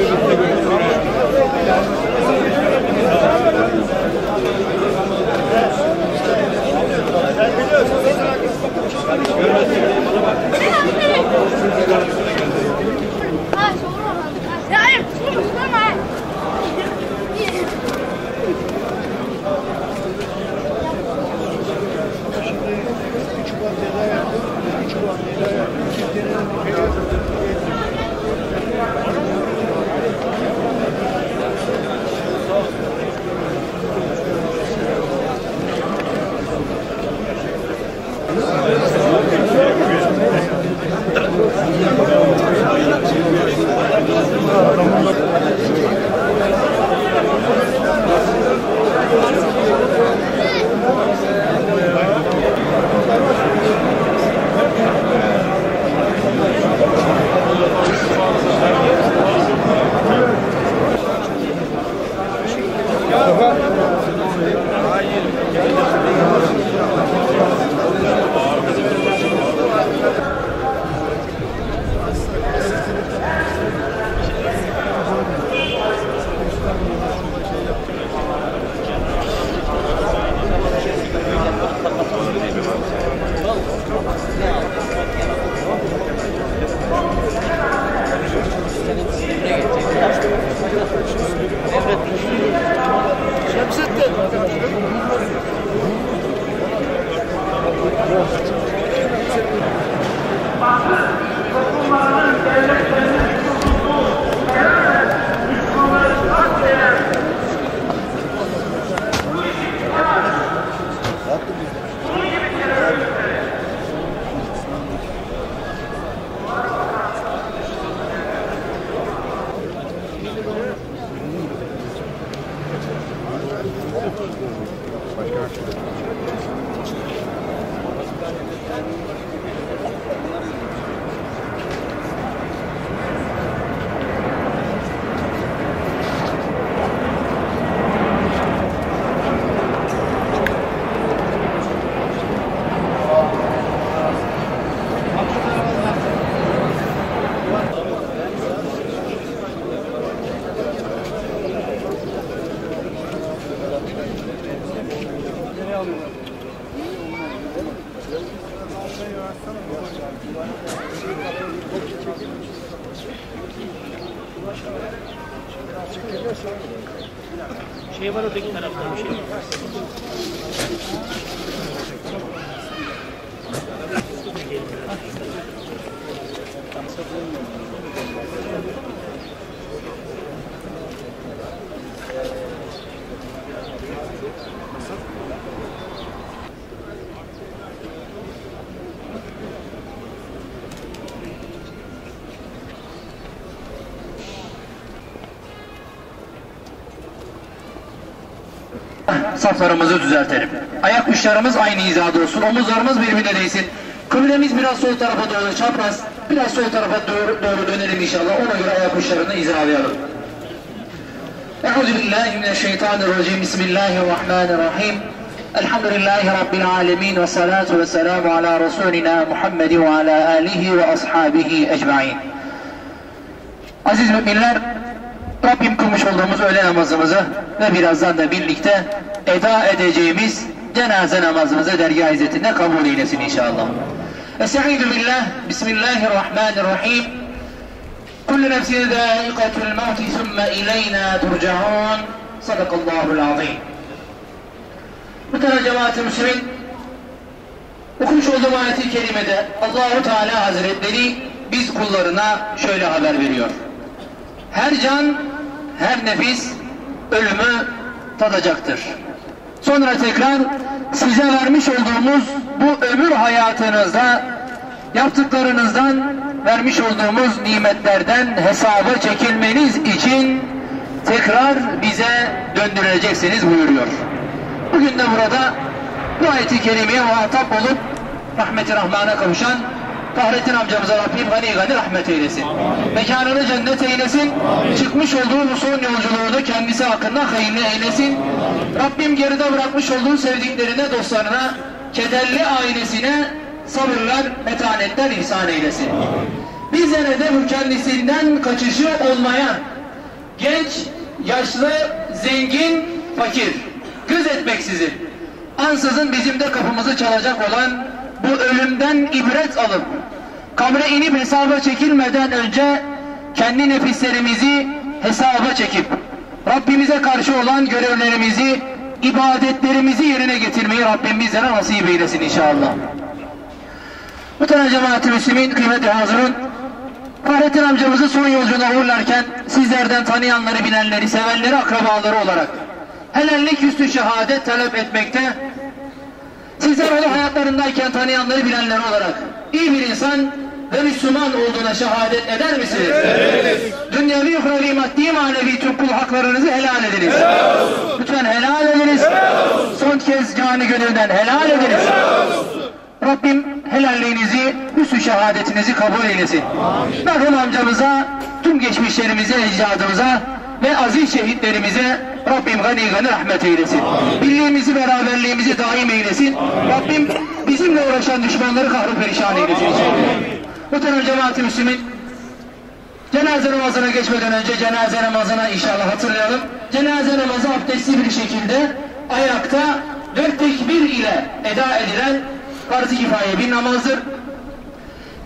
Ya Şey var öteki tarafta bir şey. Saflarımızı düzeltelim. Ayak uçlarımız aynı hizada olsun, omuzlarımız birbirine değsin. Kıblemiz biraz sol tarafa doğru çapraz, biraz sol tarafa doğru, doğru dönelim inşallah. Ona göre ayak uçlarını hizalayalım. Euzu billahi mineşşeytanirracim. Bismillahirrahmanirrahim. Elhamdülillahi Rabbil alemin ve salatu ve selamu ala Resulina Muhammed ve ala alihi ve ashabihi ecmain. Aziz müminler, Rabbim kılmış olduğumuz öğle namazımızı ve birazdan da birlikte eda edeceğimiz cenaze namazımızı dergah izzetinde kabul eylesin inşallah. Estaizu billah, Bismillahirrahmanirrahim. Kullu nefsin zâikatul mevti thumme ileyna turcaun. Sadakallahul azim. Muhterem cemaat-i müslümin, okumuş olduğum ayet-i kerimede Allahu Teala Hazretleri biz kullarına şöyle haber veriyor. Her can, her nefis ölümü tadacaktır. Sonra tekrar size vermiş olduğumuz bu ömür hayatınızda yaptıklarınızdan vermiş olduğumuz nimetlerden hesaba çekilmeniz için tekrar bize döndürüleceksiniz buyuruyor. Bugün de burada bu ayeti kerimeye muhatap olup rahmeti rahmana kavuşan Fahrettin amcamıza Rabbim gani gani rahmet eylesin. Mekanını cennet eylesin. Çıkmış olduğu bu son yolculuğunu kendisi hakkında hayırlı eylesin. Rabbim geride bırakmış olduğu sevdiklerine, dostlarına, kederli ailesine sabırlar, metanetler ihsan eylesin. Bizlere de bu kendisinden kaçışı olmayan, genç, yaşlı, zengin, fakir, göz etmeksizin, ansızın bizim de kapımızı çalacak olan bu ölümden ibret alıp, kabre inip hesaba çekilmeden önce kendi nefislerimizi hesaba çekip, Rabbimize karşı olan görevlerimizi, ibadetlerimizi yerine getirmeyi Rabbim bizlere nasip eylesin inşallah. Muhtemelen cemaat-i Müslümin, kıymetli hazırın, Fahrettin amcamızı son yolculuğuna uğurlarken sizlerden tanıyanları, bilenleri, sevenleri, akrabaları olarak helallik üstü şehadet talep etmekte. Sizler onu hayatlarındayken tanıyanları, bilenleri olarak iyi bir insan ve Müslüman olduğuna şehadet eder misiniz? Evet. Dünyevi, uhrevi, maddi, manevi tüm kul haklarınızı helal ediniz. Lütfen helal ediniz. Son kez cani gönülden helal ediniz. Rabbim helalliğinizi, hüsnü şehadetinizi kabul eylesin. Merhum amcamıza, tüm geçmişlerimize, ecdadımıza ve aziz şehitlerimize Rabbim gani gani rahmet eylesin. Birliğimizi, beraberliğimizi daim eylesin. Rabbim bizimle uğraşan düşmanları kahru perişan eylesin. Muhterem cemaat-i Müslümin, Cenaze namazına geçmeden önce cenaze namazına inşallah hatırlayalım. Cenaze namazı abdestli bir şekilde ayakta dört tekbir ile eda edilen farz-ı kifaye bir namazdır.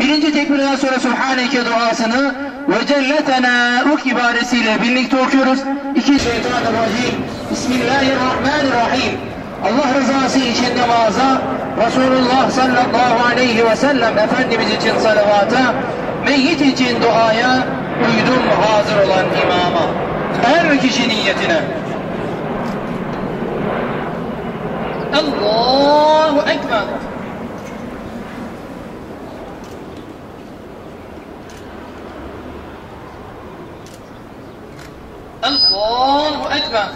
Birinci tekbirden sonra Subhaneke duasını ve celletena uk ibaresiyle birlikte okuyoruz. İki Şeytanirracim. Bismillahirrahmanirrahim. Allah rızası için namaza Resulullah sallallahu aleyhi ve sellem Efendimiz için salavata meyyit için duaya uydum hazır olan imama. Her kişi niyetine. الله أكبر.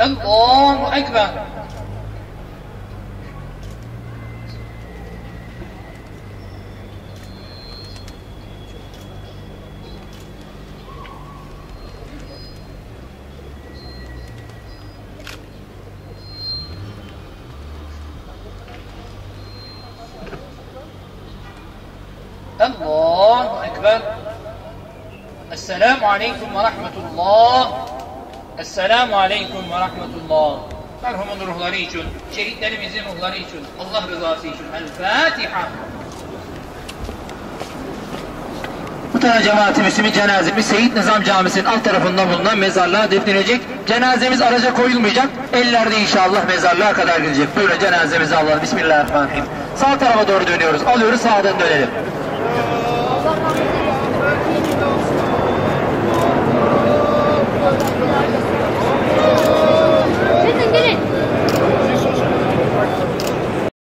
الله أكبر. Allahu Ekber. Esselamu Aleyküm ve Rahmetullah. Esselamu Aleyküm ve Rahmetullah. Merhumun ruhları için, şehitlerimizin ruhları için, Allah rızası için. El Fatiha. Adana Cemaati Müslümi cenazemiz Seyit Nizam Camisi'nin alt tarafında bulunan mezarlığa defnedilecek. Cenazemiz araca koyulmayacak. Ellerde inşallah mezarlığa kadar gidecek. Böyle cenazemizi alalım. Bismillahirrahmanirrahim. Sağ tarafa doğru dönüyoruz. Alıyoruz sağdan dönelim. Gelin gelin.